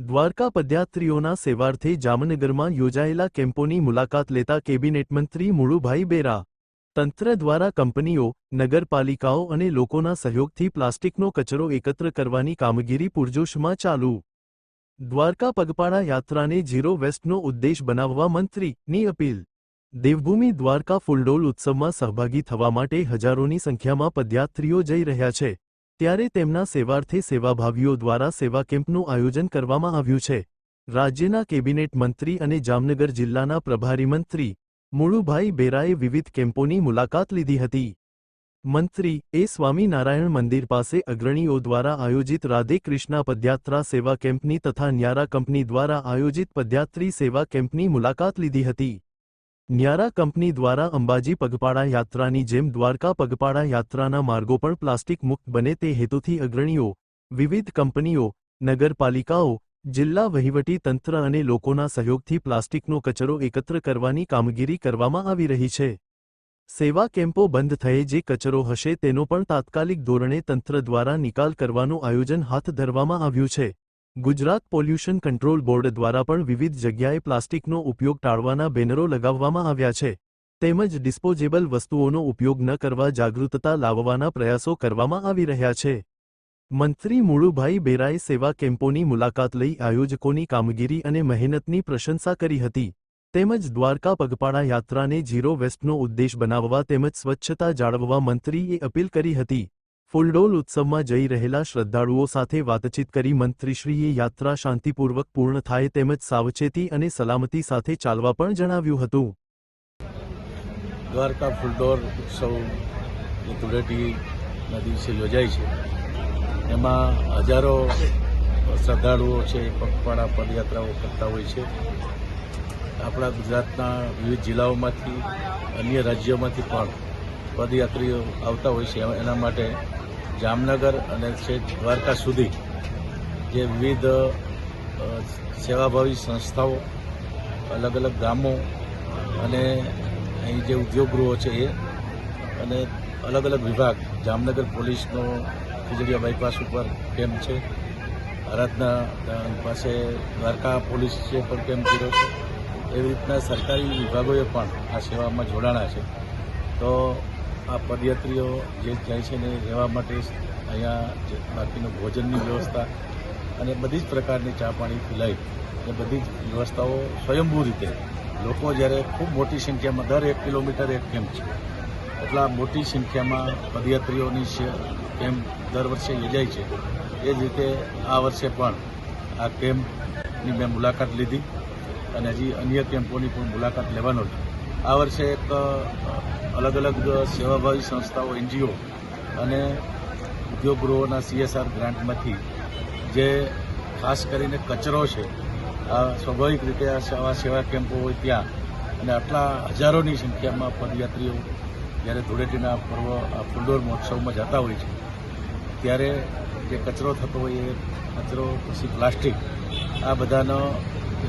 દ્વારકા પદયાત્રીઓના સેવાર્થે જામનગરમાં યોજાયેલા કેમ્પોની મુલાકાત લેતા કેબિનેટ મંત્રી મુળુભાઈ બેરા, તંત્ર દ્વારા કંપનીઓ, નગરપાલિકાઓ અને લોકોના સહયોગથી પ્લાસ્ટિકનો કચરો એકત્ર કરવાની કામગીરી પૂરજોશમાં ચાલુ. દ્વારકા પગપાળા યાત્રાને ઝીરો વેસ્ટનો ઉદ્દેશ બનાવવા મંત્રીની અપીલ. દેવભૂમિ દ્વારકા ફૂલડોલ ઉત્સવમાં સહભાગી થવા માટે હજારોની સંખ્યામાં પદયાત્રીઓ જઈ રહ્યા છે. ત્યારે તેમના સેવાર્થે સેવાભાવીઓ દ્વારા સેવા કેમ્પનું આયોજન કરવામાં આવ્યું છે. રાજ્યના કેબિનેટ મંત્રી અને જામનગર જિલ્લાના પ્રભારી મંત્રી મુળુભાઈ બેરાએ વિવિધ કેમ્પોની મુલાકાત લીધી હતી. મંત્રી એ સ્વામિનારાયણ મંદિર પાસે અગ્રણીઓ દ્વારા આયોજિત રાધે કૃષ્ણા પદયાત્રા સેવા કેમ્પની તથા ન્યારા કંપની દ્વારા આયોજિત પદયાત્રી સેવા કેમ્પની મુલાકાત લીધી હતી. ન્યારા કંપની દ્વારા અંબાજી પગપાળા યાત્રાની જેમ દ્વારકા પગપાળા યાત્રાના માર્ગો પણ પ્લાસ્ટિક મુક્ત બને તે હેતુથી અગ્રણીઓ, વિવિધ કંપનીઓ, નગરપાલિકાઓ, જિલ્લા વહીવટી તંત્ર અને લોકોના સહયોગથી પ્લાસ્ટિકનો કચરો એકત્ર કરવાની કામગીરી કરવામાં આવી રહી છે. સેવા કેમ્પો બંધ થયે જે કચરો હશે તેનો પણ તાત્કાલિક ધોરણે તંત્ર દ્વારા નિકાલ કરવાનું આયોજન હાથ ધરવામાં આવ્યું છે. ગુજરાત પોલ્યુશન કંટ્રોલ બોર્ડ દ્વારા પણ વિવિધ જગ્યાએ પ્લાસ્ટિકનો ઉપયોગ ટાળવાના બેનરો લગાવવામાં આવ્યા છે. તેમજ ડિસ્પોઝેબલ વસ્તુઓનો ઉપયોગ ન કરવા જાગૃતતા લાવવાના પ્રયાસો કરવામાં આવી રહ્યા છે. મંત્રી મુળુભાઈ બેરાએ સેવા કેમ્પોની મુલાકાત લઈ આયોજકોની કામગીરી અને મહેનતની પ્રશંસા કરી હતી. તેમજ દ્વારકા પગપાળા યાત્રાને ઝીરો વેસ્ટનો ઉદ્દેશ બનાવવા તેમજ સ્વચ્છતા જાળવવા મંત્રીએ અપીલ કરી હતી. ફૂલડોલ ઉત્સવમાં જઈ રહેલા શ્રદ્ધાળુઓ સાથે વાતચીત કરી મંત્રીશ્રીએ યાત્રા શાંતિપૂર્વક પૂર્ણ થાય તેમજ સાવચેતી અને સલામતી સાથે ચાલવા પણ જણાવ્યું હતું. દ્વારકા ફૂલડોર ઉત્સવ ધૂળેટીના દિવસે યોજાય છે. એમાં હજારો શ્રદ્ધાળુઓ છે, પગપાળા, પદયાત્રાઓ કરતા હોય છે. આપણા ગુજરાતના વિવિધ જિલ્લાઓમાંથી અન્ય રાજ્યોમાંથી પણ પદયાત્રીઓ આવતા હોય છે. એના માટે જામનગર અને છેક દ્વારકા સુધી જે વિવિધ સેવાભાવી સંસ્થાઓ, અલગ અલગ ગામો અને અહીં જે ઉદ્યોગગૃહો છે એ અને અલગ અલગ વિભાગ, જામનગર પોલીસનો ખીજડીયા બાયપાસ ઉપર કેમ્પ છે. આરાધના પાસે દ્વારકા પોલીસ છે પણ કેમ્પ કર્યો છે, એવી રીતના સરકારી વિભાગોએ પણ આ સેવામાં જોડાણા છે. તો આ પદયાત્રીઓ જે જાય છે ને રહેવા માટે અહીંયા બાકીનું ભોજનની વ્યવસ્થા અને બધી જ પ્રકારની ચા પાણી પીલાઈ એ બધી જ વ્યવસ્થાઓ સ્વયંભૂ રીતે. લોકો જ્યારે ખૂબ મોટી સંખ્યામાં, દર એક કિલોમીટર એક કેમ્પ છે. એટલા મોટી સંખ્યામાં પદયાત્રીઓની કેમ્પ દર વર્ષે યોજાય છે. એ જ રીતે આ વર્ષે પણ આ કેમ્પની મેં મુલાકાત લીધી અને હજી અન્ય કેમ્પોની પણ મુલાકાત લેવાનો છે. આ વર્ષે એક અલગ અલગ સેવાભાવી સંસ્થાઓ, એનજીઓ અને ઉદ્યોગગૃહોના સીએસઆર ગ્રાન્ટમાંથી જે ખાસ કરીને કચરો છે, આ સ્વાભાવિક રીતે આ સેવા સેવા કેમ્પો હોય ત્યાં અને આટલા હજારોની સંખ્યામાં પદયાત્રીઓ જ્યારે ધૂળેટીના પર્વ, આ ફૂલડોર મહોત્સવમાં જતા હોય છે, ત્યારે જે કચરો થતો હોય એ કચરો પછી પ્લાસ્ટિક આ બધાનો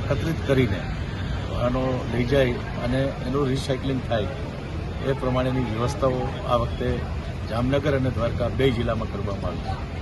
એકત્રિત કરીને આનો લઈ જાય અને એનું રિસાયકલિંગ થાય, એ પ્રમાણેની વ્યવસ્થાઓ આ વખતે જામનગર અને દ્વારકા બે જિલ્લામાં કરવામાં આવી છે.